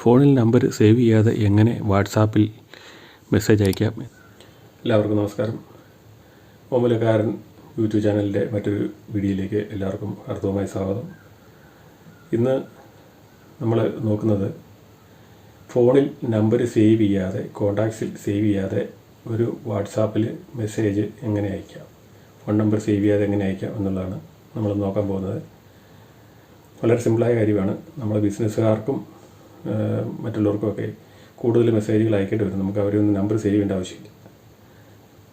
ഫോണിൽ number save ചെയ്യാതെ എങ്ങനെ വാട്സാപ്പിൽ മെസ്സേജ് അയക്കാം? എല്ലാവർക്കും നമസ്കാരം. ഓമലക്കാരൻ യൂട്യൂബ് ചാനലിന്റെ മറ്റൊരു വീഡിയോയിലേക്ക് എല്ലാവർക്കും അർത്ഥവുമായ സ്വാഗതം. ഇന്ന് നമ്മൾ നോക്കുന്നത് ഫോണിൽ നമ്പർ സേവ് ചെയ്യാതെ കോണ്ടാക്ട്സിൽ സേവ് ചെയ്യാതെ ഒരു വാട്സാപ്പിൽ മെസ്സേജ് എങ്ങനെ അയക്കാം? ഫോൺ നമ്പർ സേവ് ചെയ്യാതെ എങ്ങനെ അയക്കാം എന്നുള്ളതാണ് നമ്മൾ നോക്കാൻ പോകുന്നത്. വളരെ സിമ്പിളായ കാര്യമാണ്. നമ്മൾ ബിസിനസ്സുകാർക്കും ഏഹ്, മറ്റുള്ളവർക്കുമൊക്കെ കൂടുതൽ മെസ്സേജുകൾ അയക്കേണ്ടി വരും. നമുക്ക് അവരൊന്നും നമ്പർ സേവ് ചെയ്യേണ്ട ആവശ്യമില്ല.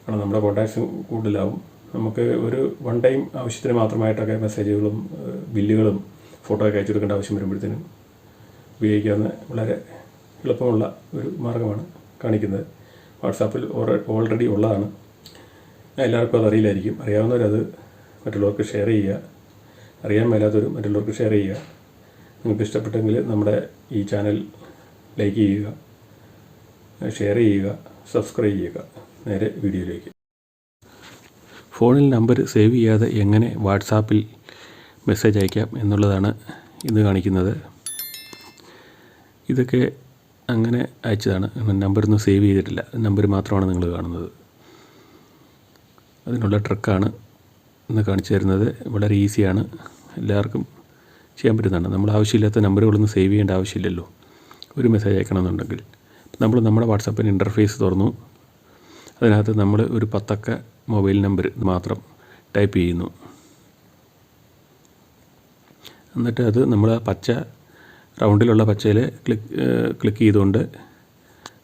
കാരണം നമ്മുടെ കോൺടാക്ട്സ് കൂടുതലാവും. നമുക്ക് ഒരു വൺ ടൈം ആവശ്യത്തിന് മാത്രമായിട്ടൊക്കെ മെസ്സേജുകളും ബില്ലുകളും ഫോട്ടോ ഒക്കെ അയച്ചു ആവശ്യം വരുമ്പോഴത്തേനും ഉപയോഗിക്കാവുന്ന വളരെ എളുപ്പമുള്ള ഒരു മാർഗമാണ് കാണിക്കുന്നത്. വാട്സാപ്പിൽ ഓൾറെഡി ഉള്ളതാണ്. എല്ലാവർക്കും അത് അറിയില്ലായിരിക്കും. അറിയാവുന്നവരത് മറ്റുള്ളവർക്ക് ഷെയർ ചെയ്യുക. അറിയാൻ മേലാത്തവരും മറ്റുള്ളവർക്ക് ഷെയർ ചെയ്യുക. നിങ്ങൾക്ക് ഇഷ്ടപ്പെട്ടെങ്കിൽ നമ്മുടെ ഈ ചാനൽ ലൈക്ക് ചെയ്യുക ഷെയർ ചെയ്യുക സബ്സ്ക്രൈബ് ചെയ്യുക. നേരെ വീഡിയോയിലേക്ക്. ഫോണിൽ നമ്പർ സേവ് ചെയ്യാതെ എങ്ങനെ വാട്സാപ്പിൽ മെസ്സേജ് അയക്കാം എന്നുള്ളതാണ് ഇന്ന് കാണിക്കുന്നത്. ഇതൊക്കെ അങ്ങനെ അയച്ചതാണ്. നമ്പറൊന്നും സേവ് ചെയ്തിട്ടില്ല. നമ്പർ മാത്രമാണ് നിങ്ങൾ കാണുന്നത്. അതിനുള്ള ട്രിക്കാണ് ഇന്ന് കാണിച്ചു തരുന്നത്. വളരെ ഈസിയാണ്. എല്ലാവർക്കും ചെയ്യാൻ പറ്റുന്നതാണ്. നമ്മൾ ആവശ്യമില്ലാത്ത നമ്പറുകളൊന്നും സേവ് ചെയ്യേണ്ട ആവശ്യമില്ലല്ലോ. ഒരു മെസ്സേജ് അയക്കണമെന്നുണ്ടെങ്കിൽ. നമ്മൾ നമ്മുടെ വാട്സാപ്പിന് ഇന്റർഫേസ് തുറന്നു. അതിനകത്ത് നമ്മൾ ഒരു പത്തക്ക മൊബൈൽ നമ്പർ മാത്രം ടൈപ്പ് ചെയ്യുന്നു. എന്നിട്ട് അത് നമ്മൾ ആ പച്ച റൗണ്ടിലുള്ള പച്ചയിൽ ക്ലിക്ക് ക്ലിക്ക് ചെയ്തുകൊണ്ട്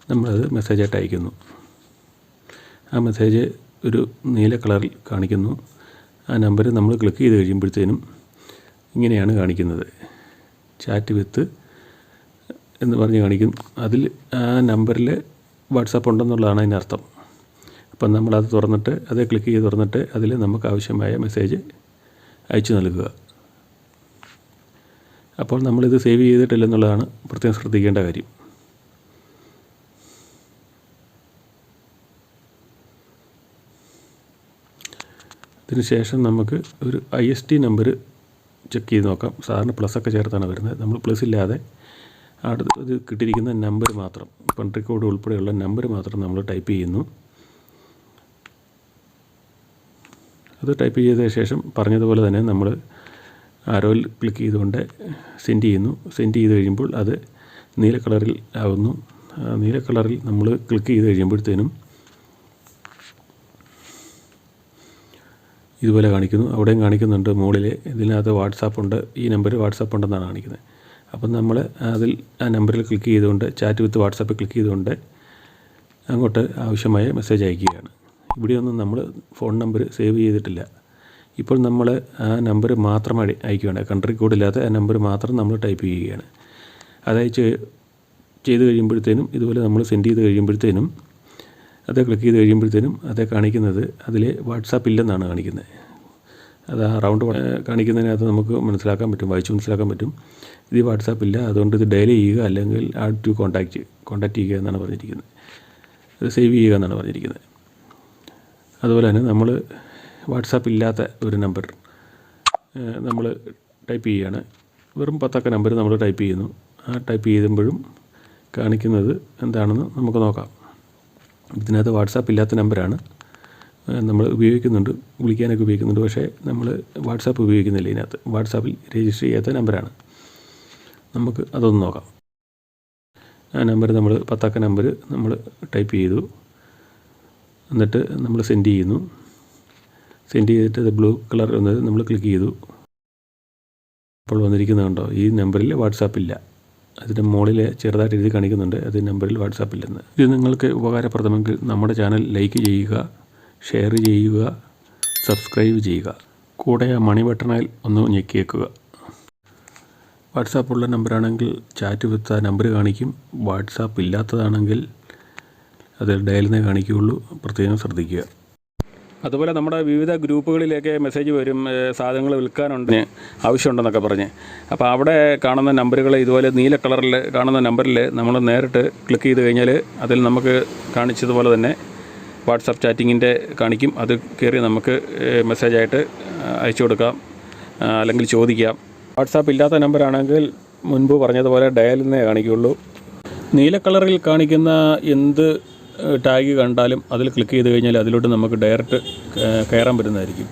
നമ്മളത് മെസ്സേജായിട്ട് അയക്കുന്നു. ആ മെസ്സേജ് ഒരു നീല കളറിൽ കാണിക്കുന്നു. ആ നമ്പർ നമ്മൾ ക്ലിക്ക് ചെയ്ത് കഴിയുമ്പോഴത്തേനും ഇങ്ങനെയാണ് കാണിക്കുന്നത്. ചാറ്റ് വിത്ത് എന്ന് പറഞ്ഞ് കാണിക്കും. അതിൽ ആ നമ്പറിൽ വാട്സാപ്പ് ഉണ്ടെന്നുള്ളതാണ് അതിനർത്ഥം അപ്പം നമ്മളത് തുറന്നിട്ട് അത് ക്ലിക്ക് ചെയ്ത് തുറന്നിട്ട് അതിൽ നമുക്ക് ആവശ്യമായ മെസ്സേജ് അയച്ചു നൽകുക. അപ്പോൾ നമ്മളിത് സേവ് ചെയ്തിട്ടില്ലെന്നുള്ളതാണ് പ്രത്യേകം ശ്രദ്ധിക്കേണ്ട കാര്യം. അതിനുശേഷം നമുക്ക് ഒരു I S T number check ചെയ്ത് നോക്കാം. സാറിന് പ്ലസ് ഒക്കെ ചേർത്താണ് വരുന്നത്. നമ്മൾ പ്ലസ് ഇല്ലാതെ അടുത്ത് ഇത് കിട്ടിയിരിക്കുന്ന നമ്പർ മാത്രം കൺട്രി കോഡ് ഉൾപ്പെടെയുള്ള നമ്പർ മാത്രം നമ്മൾ ടൈപ്പ് ചെയ്യുന്നു. അത് ടൈപ്പ് ചെയ്ത ശേഷം പറഞ്ഞതുപോലെ തന്നെ നമ്മൾ ആരോയിൽ ക്ലിക്ക് ചെയ്തുകൊണ്ട് സെൻഡ് ചെയ്യുന്നു. സെൻഡ് ചെയ്ത് കഴിയുമ്പോൾ അത് നീല കളറിൽ ആവുന്നു. നീല കളറിൽ നമ്മൾ ക്ലിക്ക് ചെയ്ത് കഴിയുമ്പോഴത്തേനും ഇതുപോലെ കാണിക്കുന്നു. അവിടെയും കാണിക്കുന്നുണ്ട് മുകളിൽ ഇതിനകത്ത് വാട്സാപ്പ് ഉണ്ട്. ഈ നമ്പർ വാട്സാപ്പ് ഉണ്ടെന്നാണ് കാണിക്കുന്നത്. അപ്പം നമ്മൾ അതിൽ ആ നമ്പറിൽ ക്ലിക്ക് ചെയ്തുകൊണ്ട് ചാറ്റ് വിത്ത് വാട്സാപ്പിൽ ക്ലിക്ക് ചെയ്തുകൊണ്ട് അങ്ങോട്ട് ആവശ്യമായ മെസ്സേജ് അയക്കുകയാണ്. ഇവിടെയൊന്നും നമ്മൾ ഫോൺ നമ്പർ സേവ് ചെയ്തിട്ടില്ല. ഇപ്പോൾ നമ്മൾ ആ നമ്പർ മാത്രം അയക്കുകയാണ്. കൺട്രി കോഡ് ഇല്ലാത്ത ആ നമ്പർ മാത്രം നമ്മൾ ടൈപ്പ് ചെയ്യുകയാണ്. അതയച്ച് ചെയ്ത് കഴിയുമ്പോഴത്തേനും ഇതുപോലെ നമ്മൾ സെൻഡ് ചെയ്ത് കഴിയുമ്പോഴത്തേനും അത് ക്ലിക്ക് ചെയ്ത് കഴിയുമ്പോഴത്തേനും അത് കാണിക്കുന്നത് അതിൽ വാട്സാപ്പ് ഇല്ലെന്നാണ് കാണിക്കുന്നത്. അത് ആ റൗണ്ട് കാണിക്കുന്നതിനകത്ത് നമുക്ക് മനസ്സിലാക്കാൻ പറ്റും വായിച്ച് മനസ്സിലാക്കാൻ പറ്റും. ഇത് വാട്സാപ്പ് ഇല്ല അതുകൊണ്ട് ഇത് ഡയൽ ചെയ്യുക അല്ലെങ്കിൽ ആഡ് ടു കോൺടാക്റ്റ് കോൺടാക്റ്റ് ചെയ്യുക എന്നാണ് പറഞ്ഞിരിക്കുന്നത്. അത് സേവ് ചെയ്യുക എന്നാണ് പറഞ്ഞിരിക്കുന്നത്. അതുപോലെ തന്നെ നമ്മൾ വാട്സാപ്പ് ഇല്ലാത്ത ഒരു നമ്പർ നമ്മൾ ടൈപ്പ് ചെയ്യുകയാണ്. വെറും പത്തക്ക നമ്പർ നമ്മൾ ടൈപ്പ് ചെയ്യുന്നു. ആ ടൈപ്പ് ചെയ്യുമ്പോഴും കാണിക്കുന്നത് എന്താണെന്ന് നമുക്ക് നോക്കാം. ഇതിനകത്ത് വാട്സാപ്പ് ഇല്ലാത്ത നമ്പറാണ്. നമ്മൾ ഉപയോഗിക്കുന്നുണ്ട് വിളിക്കാനൊക്കെ ഉപയോഗിക്കുന്നുണ്ട്. പക്ഷേ നമ്മൾ വാട്സാപ്പ് ഉപയോഗിക്കുന്നില്ല ഇതിനകത്ത്. വാട്സാപ്പിൽ രജിസ്റ്റർ ചെയ്യാത്ത നമ്പറാണ്. നമുക്ക് അതൊന്ന് നോക്കാം. ആ നമ്പർ നമ്മൾ പത്തക്ക നമ്പർ നമ്മൾ ടൈപ്പ് ചെയ്തു. എന്നിട്ട് നമ്മൾ സെൻഡ് ചെയ്യുന്നു. സെൻഡ് ചെയ്തിട്ട് ബ്ലൂ കളർ വന്നത് നമ്മൾ ക്ലിക്ക് ചെയ്തു. അപ്പോൾ വന്നിരിക്കുന്നത് കണ്ടോ? ഈ നമ്പറിൽ വാട്സാപ്പ് ഇല്ല. അതിന്റെ മുകളിൽ ചെറുതായിട്ട് എഴുതി കാണിക്കുന്നുണ്ട്. അത് നമ്പറിൽ വാട്സാപ്പിൽ നിന്ന്. ഇത് നിങ്ങൾക്ക് ഉപകാരപ്രദമെങ്കിൽ നമ്മുടെ ചാനൽ ലൈക്ക് ചെയ്യുക ഷെയർ ചെയ്യുക സബ്സ്ക്രൈബ് ചെയ്യുക. കൂടെ ആ മണി ബട്ടണായി ഒന്ന് ഞെക്കിയേക്കുക. വാട്സാപ്പുള്ള നമ്പറാണെങ്കിൽ ചാറ്റ് വിത്ത് ആ നമ്പർ കാണിക്കും. വാട്സാപ്പ് ഇല്ലാത്തതാണെങ്കിൽ അത് ഡയലിനെ കാണിക്കുകയുള്ളൂ. പ്രത്യേകം ശ്രദ്ധിക്കുക. അതുപോലെ നമ്മുടെ വിവിധ ഗ്രൂപ്പുകളിലേക്ക് മെസ്സേജ് വരും സാധനങ്ങൾ വിൽക്കാനുണ്ട് ആവശ്യമുണ്ടെന്നൊക്കെ പറഞ്ഞ്. അപ്പോൾ അവിടെ കാണുന്ന നമ്പറുകൾ ഇതുപോലെ നീല കളറിൽ കാണുന്ന നമ്പറിൽ നമ്മൾ നേരിട്ട് ക്ലിക്ക് ചെയ്ത് കഴിഞ്ഞാൽ അതിൽ നമുക്ക് കാണിച്ചതുപോലെ തന്നെ വാട്സാപ്പ് ചാറ്റിങ്ങിന്റെ കാണിക്കും. അത് കയറി നമുക്ക് മെസ്സേജായിട്ട് അയച്ചു കൊടുക്കാം അല്ലെങ്കിൽ ചോദിക്കാം. വാട്സാപ്പ് ഇല്ലാത്ത നമ്പറാണെങ്കിൽ മുൻപ് പറഞ്ഞതുപോലെ ഡയലിനെ കാണിക്കുകയുള്ളൂ. നീല കളറിൽ കാണിക്കുന്ന എന്ത് ടാഗ് കണ്ടാലും അതിൽ ക്ലിക്ക് ചെയ്ത് കഴിഞ്ഞാൽ അതിലോട്ട് നമുക്ക് ഡയറക്റ്റ് കയറാൻ പറ്റുന്നതായിരിക്കും.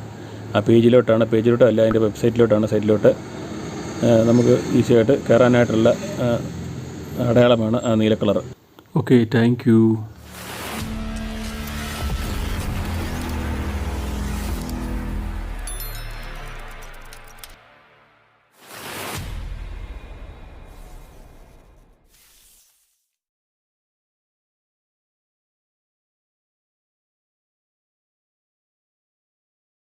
ആ പേജിലോട്ടാണ് പേജിലോട്ടോ അല്ല അതിന്റെ വെബ്സൈറ്റിലോട്ടാണ് സൈറ്റിലോട്ട് നമുക്ക് ഈസിയായിട്ട് കയറാനായിട്ടുള്ള അടയാളമാണ് ആ നീല കളർ ഓക്കെ താങ്ക്